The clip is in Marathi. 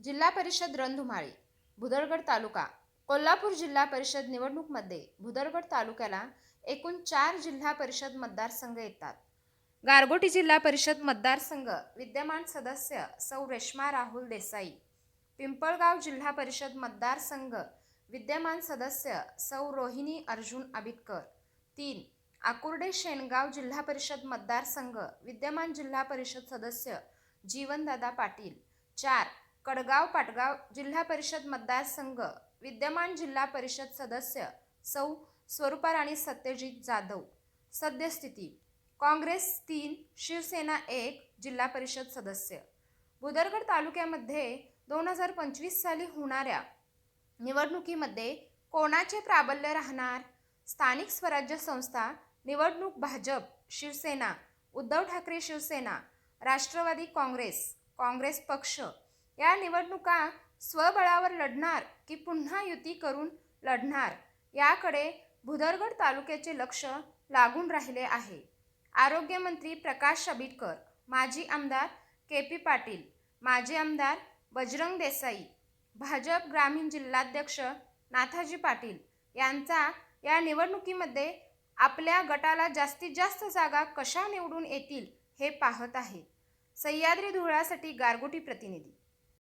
जिल्हा परिषद रणधुमाळी भुदरगड तालुका कोल्हापूर जिल्हा परिषद निवडणूकमध्ये भुदरगड तालुक्याला एकूण चार जिल्हा परिषद मतदारसंघ येतात. गारगोटी जिल्हा परिषद मतदारसंघ विद्यमान सदस्य सौ रेश्मा राहुल देसाई पिंपळगाव जिल्हा परिषद मतदारसंघ विद्यमान सदस्य सौ रोहिणी अर्जुन आबिटकर तीन आकुर्डे शेणगाव जिल्हा परिषद मतदारसंघ विद्यमान जिल्हा परिषद सदस्य जीवनदादा पाटील चार कडगाव पाटगाव जिल्हा परिषद मतदारसंघ विद्यमान जिल्हा परिषद सदस्य सौ स्वरूपा राणी सत्यजित जाधव. सद्यस्थिती काँग्रेस तीन शिवसेना एक जिल्हा परिषद सदस्य. बुदरगड तालुक्यामध्ये दोन हजार पंचवीस साली होणाऱ्या निवडणुकीमध्ये कोणाचे प्राबल्य राहणार? स्थानिक स्वराज्य संस्था निवडणूक भाजप शिवसेना उद्धव ठाकरे शिवसेना राष्ट्रवादी काँग्रेस काँग्रेस पक्ष या निवडणुका स्वबळावर लढणार की पुन्हा युती करून लढणार याकडे भुदरगड तालुक्याचे लक्ष लागून राहिले आहे. आरोग्यमंत्री प्रकाश आंबेडकर माजी आमदार के पी पाटील माजी आमदार बजरंग देसाई भाजप ग्रामीण जिल्हाध्यक्ष नाथाजी पाटील यांचा या निवडणुकीमध्ये आपल्या गटाला जास्तीत जास्त जागा कशा निवडून येतील हे पाहत आहे. सह्याद्री धुळासाठी गारगोटी प्रतिनिधी